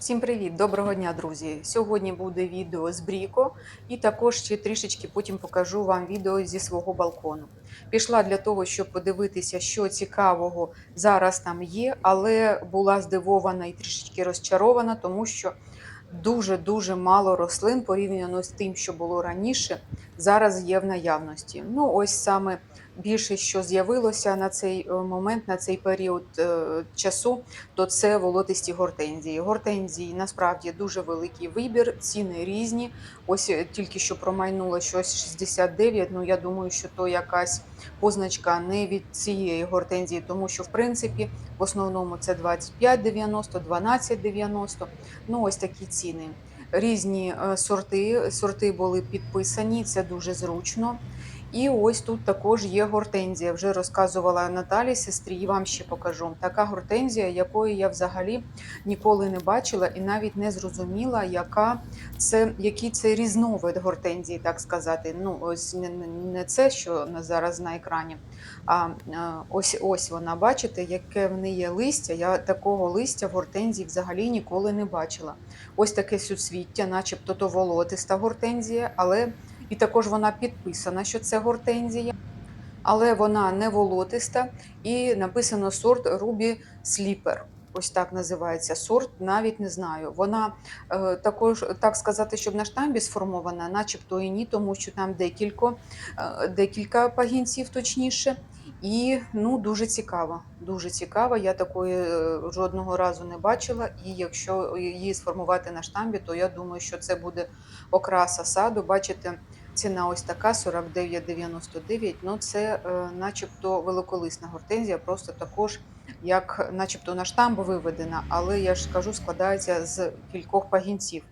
Всім привіт, доброго дня, друзі! Сьогодні буде відео з Бріко, і також ще трішечки потім покажу вам відео зі свого балкону. Пішла для того, щоб подивитися, що цікавого зараз там є, але була здивована і трішечки розчарована, тому що дуже-дуже мало рослин порівняно з тим, що було раніше, зараз є в наявності. Ну, ось саме більше, що з'явилося на цей е, момент, на цей період е, часу, то це волотисті гортензії. Гортензії насправді дуже великий вибір, ціни різні. Ось е, тільки що промайнуло щось 69, Ну я думаю, що то якась позначка не від цієї гортензії, тому що в принципі в основному це 25,90, 12,90. Ну ось такі ціни. Різні сорти. Сорти були підписані, це дуже зручно. І ось тут також є гортензія. Вже розказувала Наталі сестрі, і вам ще покажу. Така гортензія, якої я взагалі ніколи не бачила і навіть не зрозуміла, яка це, який це різновид гортензії, так сказати. Ну, ось не, це, що зараз на екрані, а е, ось ось вона, бачите, яке в неї є листя. Я такого листя в гортензії взагалі ніколи не бачила. Ось таке суцвіття, начебто то волотиста гортензія, але і також вона підписана, що це гортензія, але вона не волотиста і написано сорт Ruby Slipper. Ось так називається сорт, навіть не знаю. Вона е, також, так сказати, щоб на штамбі сформована, начебто і ні, тому що там декілько, е, декілька пагінців точніше. І ну дуже цікаво. Дуже цікаво. Я такої е, жодного разу не бачила. І якщо її сформувати на штамбі, то я думаю, що це буде окраса саду. Бачите, ціна ось така 49,99. Ну це е, начебто великолисна гортензія, просто також як начебто на штамб виведена, але я ж кажу, складається з кількох пагінців.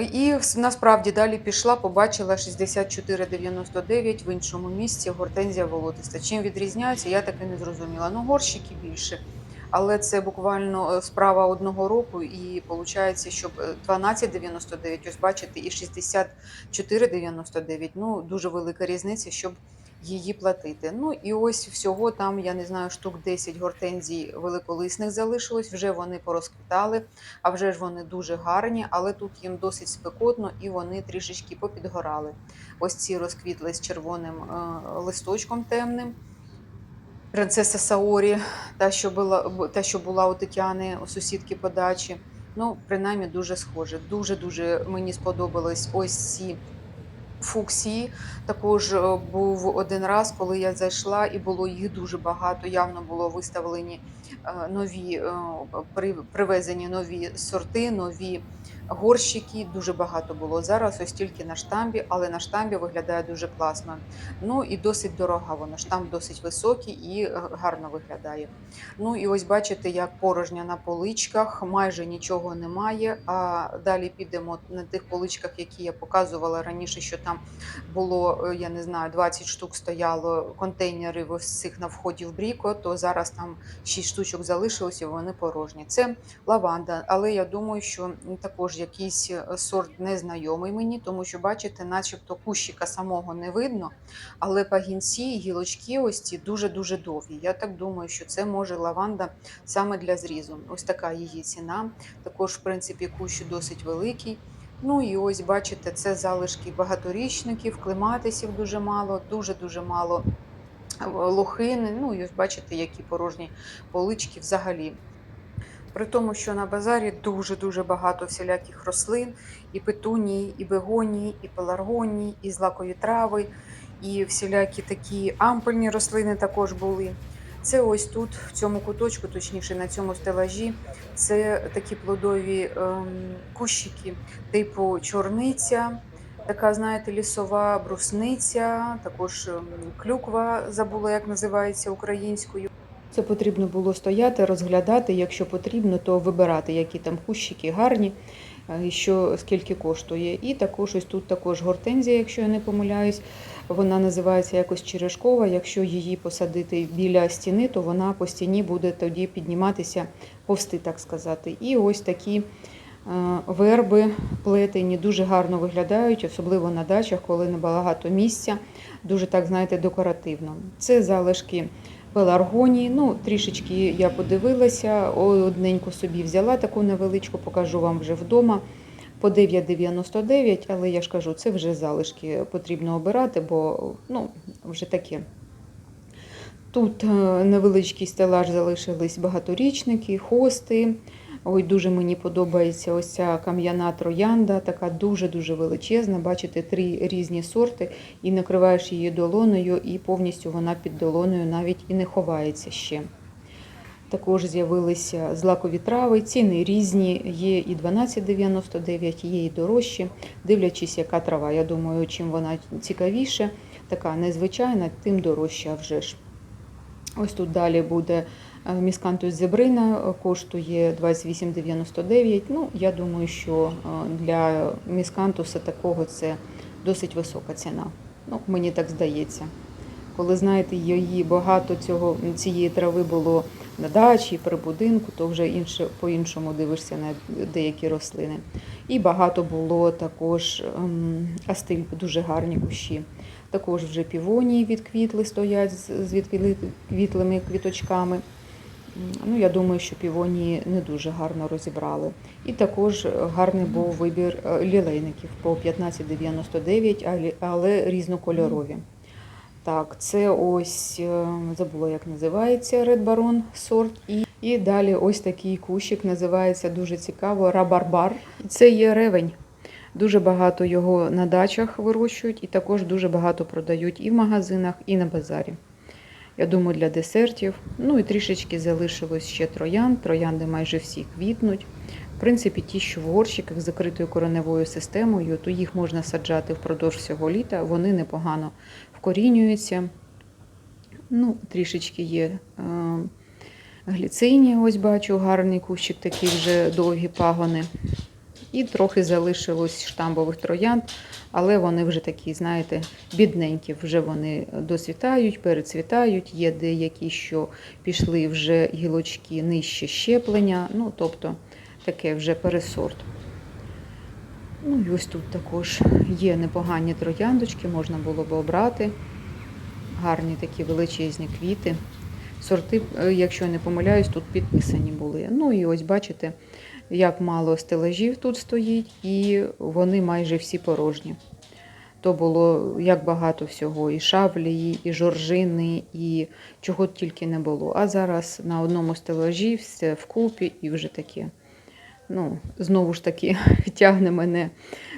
І насправді далі пішла, побачила 64,99 в іншому місці гортензія волотиста. Чим відрізняється, я таки не зрозуміла. Ну, горщики більше. Але це буквально е, справа одного року, і виходить, щоб е, 12,99, ось бачите, і 64,99. Ну, дуже велика різниця, щоб її платити. Ну і ось всього там, я не знаю, штук 10 гортензій великолисних залишилось, вже вони порозквітали, а вже ж вони дуже гарні, але тут їм досить спекотно і вони трішечки попідгорали. Ось ці розквітли з червоним е, листочком темним. Принцеса Саорі, та що була, та, що була у Тетяни, у сусідки по дачі. Ну, принаймні, дуже схоже. Дуже-дуже мені сподобались ось ці фуксії. Також е, був один раз, коли я зайшла, і було їх дуже багато. Явно було виставлені е, нові, е, привезені нові сорти, нові горщики. Дуже багато було. Зараз ось тільки на штамбі, але на штамбі виглядає дуже класно. Ну і досить дорога вона. Штамп досить високий і е, гарно виглядає. Ну і ось бачите, як порожня на поличках, майже нічого немає. А далі підемо на тих поличках, які я показувала раніше, що там було, е, я не знаю, 20 штук стояло контейнерів цих на вході в Бріко, то зараз там 6 штучок залишилося, вони порожні. Це лаванда, але я думаю, що також якийсь е, сорт незнайомий мені, тому що бачите, начебто кущика самого не видно, але пагінці, і гілочки ось ці дуже-дуже довгі. Я так думаю, що це може лаванда саме для зрізу. Ось така її ціна. Також, в принципі, кущ досить великий. Ну і ось бачите, це залишки багаторічників, клематисів дуже мало, дуже-дуже мало е, лохини. Ну і ось бачите, які порожні полички взагалі. При тому, що на базарі дуже-дуже багато всіляких рослин, і петунії, і бегонії, і пеларгонії, і злакові трави, і всілякі такі ампельні рослини також були. Це ось тут, в цьому куточку, точніше на цьому стелажі, це такі плодові ем, кущики, типу чорниця, така, знаєте, лісова брусниця, також ем, клюква, забула, як називається українською. Це потрібно було стояти, розглядати, якщо потрібно, то вибирати, які там кущики гарні, е, що скільки коштує. І також ось тут також гортензія, якщо я не помиляюсь, вона називається якось черешкова. Якщо її посадити біля стіни, то вона по стіні буде тоді підніматися, повсти, так сказати. І ось такі е, верби плетені дуже гарно виглядають, особливо на дачах, коли небагато місця, дуже так, знаєте, декоративно. Це залишки пеларгонії. Ну, трішечки я подивилася, одненьку собі взяла таку невеличку, покажу вам вже вдома. По 9,99, але я ж кажу, це вже залишки потрібно обирати, бо ну, вже таке. Тут е, невеличкий стелаж залишились багаторічники, хости. Ой, дуже мені подобається ось ця кам'яна троянда, така дуже-дуже величезна. Бачите, три різні сорти, і накриваєш її долоною, і повністю вона під долоною навіть і не ховається ще. Також з'явилися злакові трави, ціни різні, є і 12,99, є і дорожчі, дивлячись, яка трава. Я думаю, чим вона цікавіше, така незвичайна, тим дорожча вже ж. Ось тут далі буде міскантус зебрина, коштує 28,99. Ну, я думаю, що е, для міскантуса такого це досить висока ціна. Ну, мені так здається. Коли знаєте, її багато цього цієї трави було на дачі, при будинку, то вже інше по-іншому дивишся на деякі рослини. І багато було також ем, астиль, дуже гарні кущі. Також вже півонії відквітли, стоять з з відквітлими квіточками. Ну, я думаю, що півонії не дуже гарно розібрали. І також гарний був вибір е, лілейників по 15,99, але- але різнокольорові. Так, це ось е, забула, як називається Red Baron сорт. І, і далі ось такий кущик називається дуже цікаво рабарбар. Це є ревень. Дуже багато його на дачах вирощують, і також дуже багато продають і в магазинах, і на базарі. Я думаю, для десертів. Ну і трішечки залишилось ще троянд. Троянди майже всі квітнуть. В принципі, ті, що в горщиках з закритою кореневою системою, то їх можна саджати впродовж всього літа. Вони непогано вкорінюються. Ну, трішечки є е, гліцині, ось бачу, гарний кущик, такі вже довгі пагони. І трохи залишилось штамбових троянд, але вони вже такі, знаєте, бідненькі. Вже вони досвітають, перецвітають. Є деякі, що пішли вже гілочки нижче щеплення. Ну, тобто таке вже пересорт. Ну і ось тут також є непогані трояндочки, можна було б обрати. Гарні такі величезні квіти. Сорти, е, якщо я не помиляюсь, тут підписані були. Ну і ось бачите, як мало стелажів тут стоїть, і вони майже всі порожні. То було як багато всього, і шаблі, і жоржини, і чого тільки не було. А зараз на одному стелажі все вкупі і вже таке. Ну, знову ж таки, тягне мене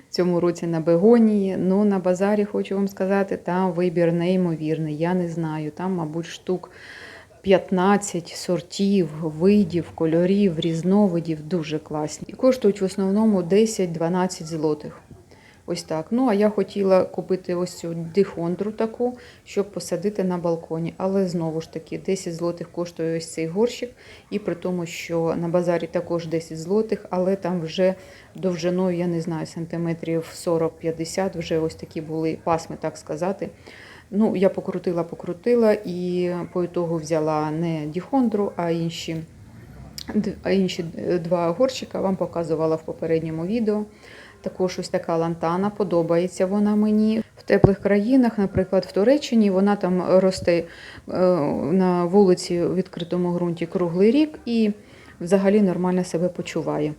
в цьому році на бегонії. Ну, на базарі хочу вам сказати, там вибір неймовірний. Я не знаю. Там, мабуть, штук 15 сортів, видів, кольорів, різновидів, дуже класні. І коштують в основному 10-12 злотих. Ось так. Ну, а я хотіла купити ось цю дихондру таку, щоб посадити на балконі. Але знову ж таки, 10 злотих коштує ось цей горщик. І при тому, що на базарі також 10 злотих, але там вже довжиною, я не знаю, сантиметрів 40-50, вже ось такі були пасми, так сказати. Ну, я покрутила, покрутила і по ітогу взяла не діхондру, а інші, а інші е, два горщика вам показувала в попередньому відео. Також ось така лантана, подобається вона мені. В теплих країнах, наприклад, в Туреччині, вона там росте е, на вулиці у відкритому ґрунті круглий рік і взагалі нормально себе почуває.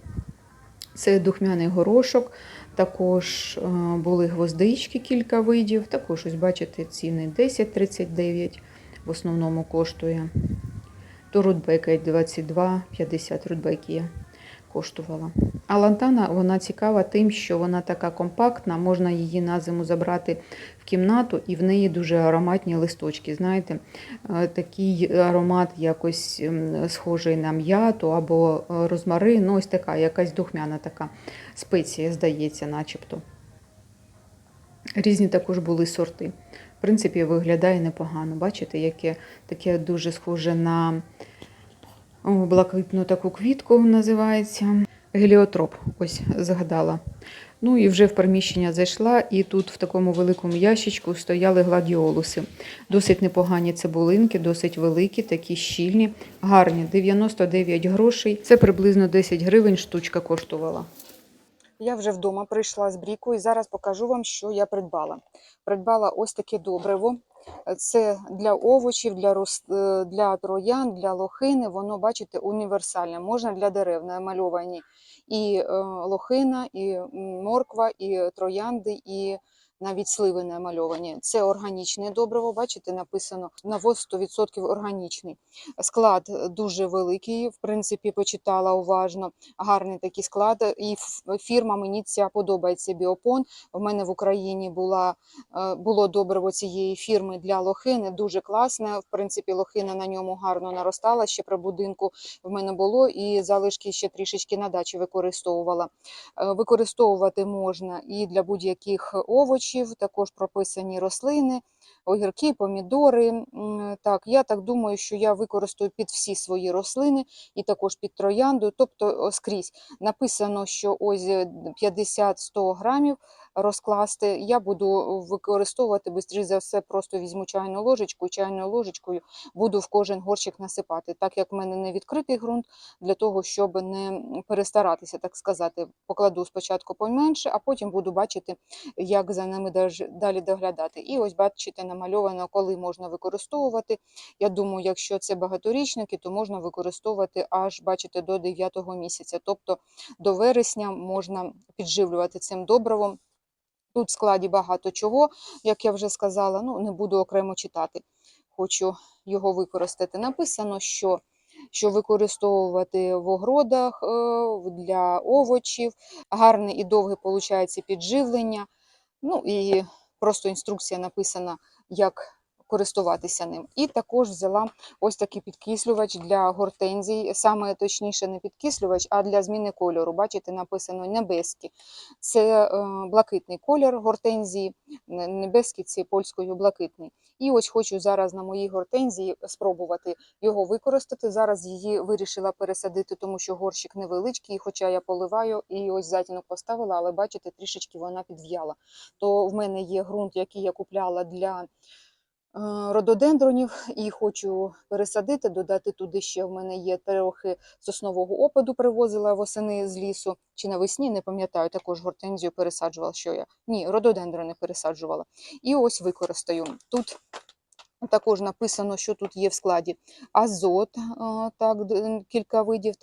Це духмяний горошок, також е, були гвоздички, кілька видів. Також, ось бачите, ціни 10,39 в основному коштує. То рудбека 22,50 рудбекія коштувала. А лантана вона цікава тим, що вона така компактна, можна її на зиму забрати в кімнату, і в неї дуже ароматні листочки. Знаєте, Е, такий аромат якось ем, схожий на м'яту або е, розмарин, ну ось така, якась духмяна така спеція, здається, начебто. Різні також були сорти. В принципі, виглядає непогано. Бачите, яке таке дуже схоже на блакитну таку квітку називається. Геліотроп, ось згадала. Ну і вже в приміщення зайшла, і тут в такому великому ящичку стояли гладіолуси. Досить непогані цибулинки, досить великі, такі щільні, гарні. 99 грошей. Це приблизно 10 гривень штучка коштувала. Я вже вдома прийшла з бріку і зараз покажу вам, що я придбала. Придбала ось таке добриво. Це для овочів, для, рос- е, для троян, для лохини. Воно, бачите, універсальне. Можна для дерев намальовані і е, лохина, і морква, і троянди, і навіть сливи намальовані. Це органічне добриво. Бачите, написано навоз 100% органічний. Склад дуже великий. В принципі, почитала уважно. Гарний такий склад. І фірма мені ця подобається. Біопон. В мене в Україні була е, було добриво цієї фірми для лохини, дуже класне. В принципі, лохина на ньому гарно наростала. Ще при будинку в мене було, і залишки ще трішечки на дачі використовувала. Е, Використовувати можна і для будь-яких овочів, також прописані рослини, огірки, помідори. Так, я так думаю, що я використаю під всі свої рослини і також під троянду, тобто скрізь. Написано, що ось е, 50-100 грамів розкласти. Я буду використовувати швидше за все, просто візьму чайну ложечку чайною ложечкою буду в кожен горщик насипати. Так як в мене не відкритий ґрунт, для того, щоб не перестаратися, так сказати, покладу спочатку поменше, а потім буду бачити, як за ними далі доглядати. І ось бачите, намальовано, коли можна використовувати. Я думаю, якщо це багаторічники, то можна використовувати аж, бачите, до 9 місяця, тобто до вересня можна підживлювати цим добривом. Тут в складі багато чого, як я вже сказала, ну не буду окремо читати. Хочу його використати. Написано, що, що використовувати в огородах е, для овочів, гарне і довге виходить підживлення. Ну і просто інструкція написана, як користуватися ним. І також взяла ось такий підкислювач для гортензій, саме точніше не підкислювач, а для зміни кольору. Бачите, написано небескі. Це е, блакитний колір гортензії, не- небеський це польською блакитний. І ось хочу зараз на моїй гортензії спробувати його використати. Зараз її вирішила пересадити, тому що горщик невеличкий, хоча я поливаю і ось затінок поставила, але бачите, трішечки вона підв'яла. То в мене є ґрунт, який я купляла для рододендронів, і хочу пересадити, додати туди ще в мене є трохи соснового опаду, привозила восени з лісу чи навесні, не пам'ятаю, також гортензію пересаджувала, що я. Ні, рододендрони пересаджувала. І ось використаю. Тут також написано, що тут є в складі азот, так, кілька видів,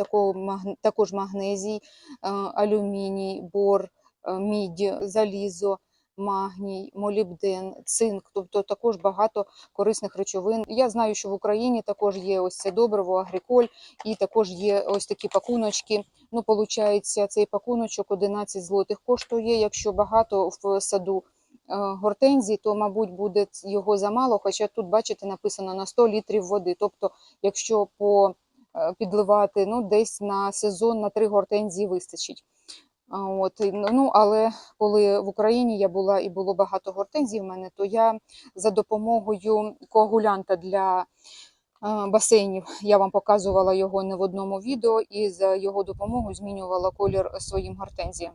також магнезій, алюміній, бор, мідь, залізо, магній, молібден, цинк, тобто також багато корисних речовин. Я знаю, що в Україні також є ось це добриво, агриколь, і також є ось такі пакуночки. Ну, получається, цей пакуночок 11 злотих коштує, якщо багато в саду е, гортензій, то, мабуть, буде його замало. Хоча тут, бачите, написано на 100 літрів води. Тобто, якщо по, е, підливати ну, десь на сезон на 3 гортензії вистачить. От, ну, але коли в Україні я була і було багато гортензій в мене, то я за допомогою коагулянта для басейнів, я вам показувала його не в одному відео, і за його допомогою змінювала колір своїм гортензіям.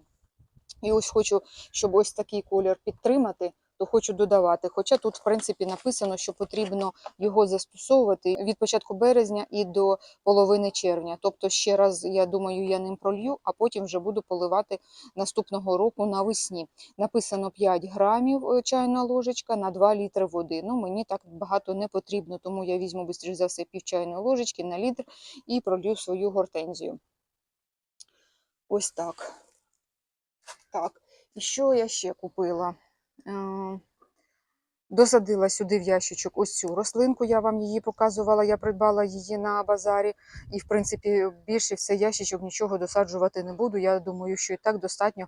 І ось хочу, щоб ось такий колір підтримати, то хочу додавати. Хоча тут, в принципі, написано, що потрібно його застосовувати від початку березня і до половини червня. Тобто, ще раз, я думаю, я ним пролью, а потім вже буду поливати наступного року навесні. Написано 5 грамів е, чайна ложечка на 2 літри води. Ну, мені так багато не потрібно, тому я візьму швидше за все пів чайної ложечки на літр і пролью свою гортензію. Ось так. Так, і що я ще купила? Е, Досадила сюди в ящичок ось цю рослинку, я вам її показувала, я придбала її на базарі. І, в принципі, більше в цей ящичок нічого досаджувати не буду. Я думаю, що і так достатньо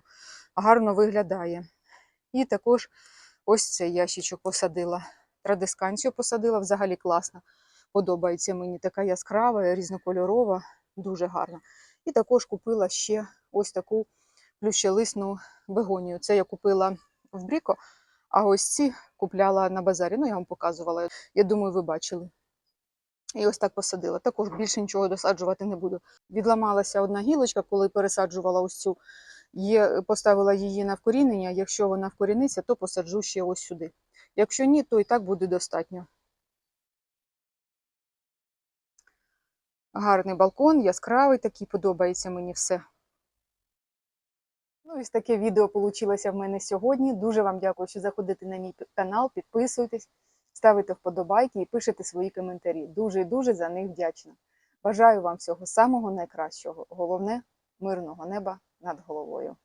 гарно виглядає. І також ось цей ящичок посадила. Традисканцію посадила, взагалі класна. Подобається мені така яскрава, різнокольорова, дуже гарна. І також купила ще ось таку плющелисну бегонію. Це я купила в Бріко, а ось ці купляла на базарі. Ну, я вам показувала. Я думаю, ви бачили. І ось так посадила. Також більше нічого досаджувати не буду. Відламалася одна гілочка, коли пересаджувала ось цю. Є, поставила її на вкорінення. Якщо вона вкоріниться, то посаджу ще ось сюди. Якщо ні, то і так буде достатньо. Гарний балкон, яскравий такий, подобається мені все. Ну, ось таке відео вийшло в мене сьогодні. Дуже вам дякую, що заходите на мій канал, підписуйтесь, ставите вподобайки і пишете свої коментарі. Дуже і дуже за них вдячна. Бажаю вам всього самого найкращого. Головне мирного неба над головою.